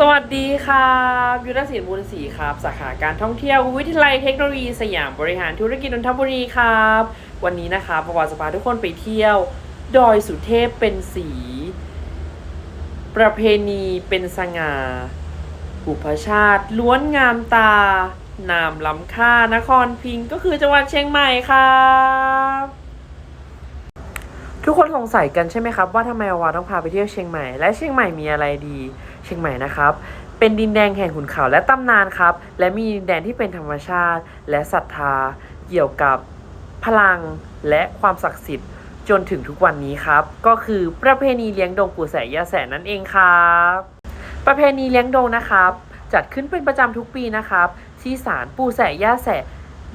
สวัสดีครับยุทธศิลป์บุญศรีครับ สาขาการท่องเที่ยววิทยาลัยเทคโนโลยีสยามบริหารธุรกิจนนทบุรีครับ วันนี้นะครับประวัติจะพาทุกคนไปเที่ยว ดอยสุเทพเป็นสี ประเพณีเป็นสง่าบุพชาติ ล้วนงามตา นามล้ำค่านครพิงก็คือจังหวัดเชียงใหม่ครับทุกคนสงสัยกันใช่ไหมครับว่าทำไมอาวาต้องพาไปเที่ยวเชียงใหม่ และเชียงใหม่มีอะไรดี เชียงใหม่นะครับ เป็นดินแดงแห่งขุนเขาและตำนานครับ และมีดินแดนที่เป็นธรรมชาติ และศรัทธา เกี่ยวกับพลังและความศักดิ์สิทธิ์จนถึงทุกวันนี้ครับ ก็คือประเพณีเลี้ยงดงปู่แสยาแสะนั่นเองครับ ประเพณีเลี้ยงดงนะครับ จัดขึ้นเป็นประจำทุกปีนะครับ ที่ศาลปู่แสยาแส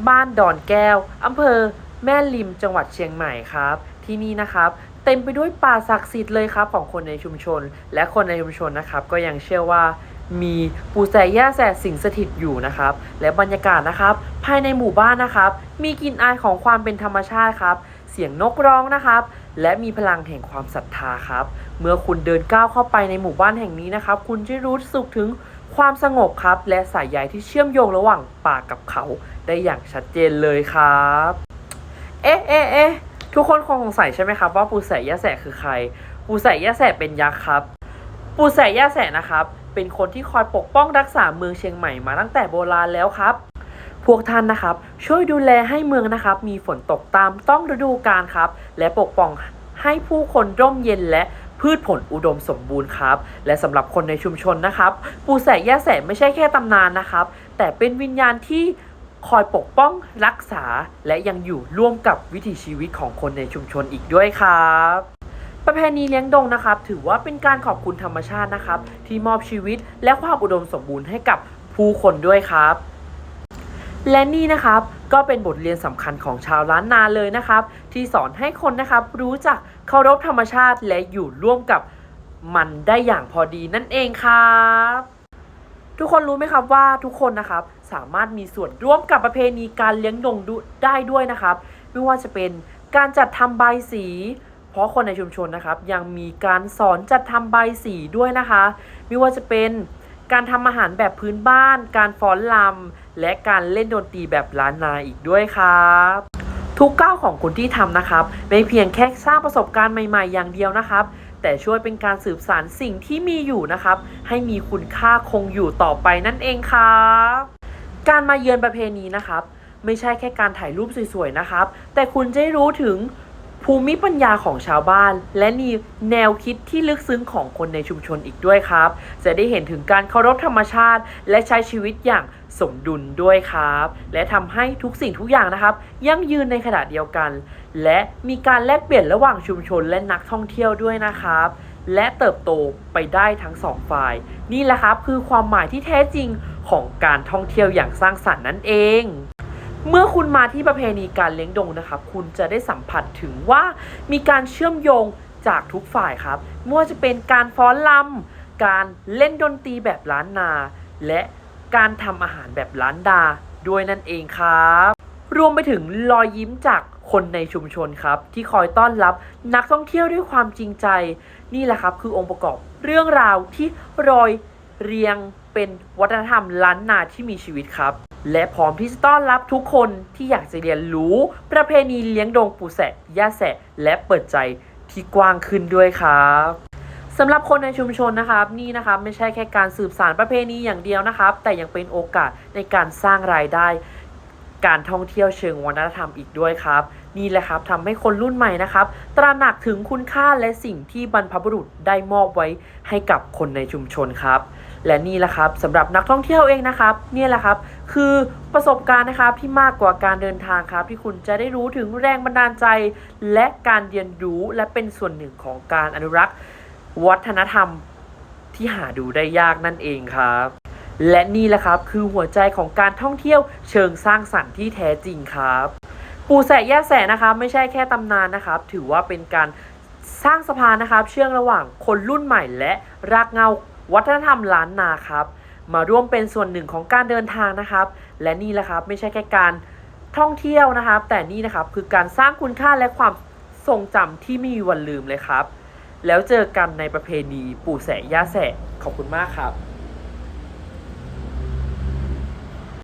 บ้านดอนแก้วอำเภอแม่ริมจังหวัดเชียงใหม่ครับ ที่นี่นะครับ ต็มไปด้วยป่าศักดิ์สิทธิ์เลยครับของคนในชุมชน และคนในชุมชนนะครับก็ยังเชื่อว่ามีปู่แสย่าแสสิงสถิตอยู่นะครับ และบรรยากาศนะครับ ภายในหมู่บ้านนะครับ มีกลิ่นอายของความเป็นธรรมชาติครับ เสียงนกร้องนะครับ และมีพลังแห่งความศรัทธาครับ เมื่อคุณเดินก้าวเข้าไปในหมู่บ้านแห่งนี้นะครับ คุณจะรู้สึกถึงความสงบครับ และสายใยที่เชื่อมโยงระหว่างป่ากับเขา ได้อย่างชัดเจนเลยครับ เอ๊ะเอ๊ะเอ๊ะ ทุกคนคงสงสัยใช่ไหมครับว่าปูแสย่าแสคือใคร ปูแสย่าแสเป็นยักษ์ครับ ปูแสย่าแสนะครับ เป็นคนที่คอยปกป้องรักษาเมืองเชียงใหม่มาตั้งแต่โบราณแล้วครับ พวกท่านนะครับ ช่วยดูแลให้เมืองนะครับ มีฝนตกตามต้องฤดูกาลครับ และปกป้องให้ผู้คนร่มเย็นและพืชผลอุดมสมบูรณ์ครับ และสำหรับคนในชุมชนนะครับ ปูแสย่าแสไม่ใช่แค่ตำนานนะครับ แต่เป็นวิญญาณที่ คอยปกป้องรักษาและยังอยู่ร่วมกับวิถีชีวิตของคนในชุมชนอีกด้วยครับ ประเพณีเลี้ยงดงนะครับ ถือว่าเป็นการขอบคุณธรรมชาตินะครับ ที่มอบชีวิตและความอุดมสมบูรณ์ให้กับผู้คนด้วยครับ และนี่นะครับก็เป็นบทเรียนสำคัญของชาวล้านนาเลยนะครับ ที่สอนให้คนนะครับรู้จักเคารพธรรมชาติและอยู่ร่วมกับมันได้อย่างพอดีนั่นเองครับ ทุกคนรู้ไหมครับว่าทุกคนนะครับสามารถมีส่วนร่วมกับประเพณีการเลี้ยงดงดได้ด้วยนะครับ ไม่ว่าจะเป็นการจัดทำใบสี เพราะคนในชุมชนนะครับ ยังมีการสอนจัดทำใบสีด้วยนะคะ ไม่ว่าจะเป็นการทำอาหารแบบพื้นบ้าน การฟ้อนรำและการเล่นดนตรีแบบล้านนาอีกด้วยครับ ทุกก้าวของคนที่ทำนะครับ ไม่เพียงแค่สร้างประสบการณ์ใหม่ ๆ อย่างเดียวนะครับ แต่ช่วยเป็นการสืบสานสิ่งที่มีอยู่นะครับ ให้มีคุณค่าคงอยู่ต่อไปนั่นเองครับการมาเยือนประเพณีนะครับ ไม่ใช่แค่การถ่ายรูปสวยๆนะครับ แต่คุณจะได้รู้ถึง ภูมิปัญญาของชาวบ้าน และมีแนวคิดที่ลึกซึ้งของคนในชุมชนอีกด้วยครับ จะได้เห็นถึงการเคารพธรรมชาติ และใช้ชีวิตอย่างสมดุลด้วยครับ และทำให้ทุกสิ่งทุกอย่างนะครับ ยั่งยืนในขณะเดียวกัน และมีการแลกเปลี่ยนระหว่างชุมชนและนักท่องเที่ยวด้วยนะครับ และเติบโตไปได้ทั้งสองฝ่าย นี่แหละครับคือความหมายที่แท้จริงของการท่องเที่ยวอย่างสร้างสรรค์นั่นเอง เมื่อคุณมาที่ประเพณีการเลี้ยงดงนะครับ คุณจะได้สัมผัสถึงว่ามีการเชื่อมโยงจากทุกฝ่ายครับไม่ว่าจะเป็นการฟ้อนรำการเล่นดนตรีแบบล้านนา และการทำอาหารแบบล้านดาด้วยนั่นเองครับ รวมไปถึงรอยยิ้มจากคนในชุมชนครับ ที่คอยต้อนรับนักท่องเที่ยวด้วยความจริงใจ นี่แหละครับ คือองค์ประกอบเรื่องราวที่รอยเรียง เป็นวัฒนธรรมล้านนาที่มีชีวิตครับ และพร้อมที่จะต้อนรับทุกคนที่อยากจะเรียนรู้ประเพณีเลี้ยงดงปูแสะย่าแสะ และเปิดใจที่กว้างขึ้นด้วยครับสำหรับคนในชุมชนนะครับนี่นะครับไม่ใช่แค่การสืบสานประเพณีอย่างเดียวนะครับ แต่ยังเป็นโอกาสในการสร้างรายได้ การท่องเที่ยวเชิงวัฒนธรรมอีกด้วยครับ นี่แหละครับทำให้คนรุ่นใหม่นะครับ ตระหนักถึงคุณค่าและสิ่งที่บรรพบุรุษได้มอบไว้ให้กับคนในชุมชนครับ และนี่แหละครับสำหรับนักท่องเที่ยวเองนะครับนี่แหละครับ คือประสบการณ์นะครับที่มากกว่าการเดินทางครับ ที่คุณจะได้รู้ถึงแรงบันดาลใจ และการเรียนรู้และเป็นส่วนหนึ่งของการอนุรักษ์ วัฒนธรรมที่หาดูได้ยากนั่นเองครับ และนี่แหละครับคือหัวใจของการท่องเที่ยวเชิงสร้างสรรค์ที่แท้จริงครับ ปู่แสะย่แสนะครับไม่ใช่แค่ตำนานนะครับ ถือว่าเป็นการสร้างสะพานนะครับ เชื่อมระหว่างคนรุ่นใหม่และรากเงา วัฒนธรรมล้านนาครับ มาร่วมเป็นส่วนหนึ่งของการเดินทางนะครับ และนี่แหละครับไม่ใช่แค่การท่องเที่ยวนะครับ แต่นี่นะครับคือการสร้างคุณค่าและความทรงจำที่ไม่มีวันลืมเลยครับ แล้วเจอกันในประเพณีปู่แสย่าแสขอบคุณมากครับ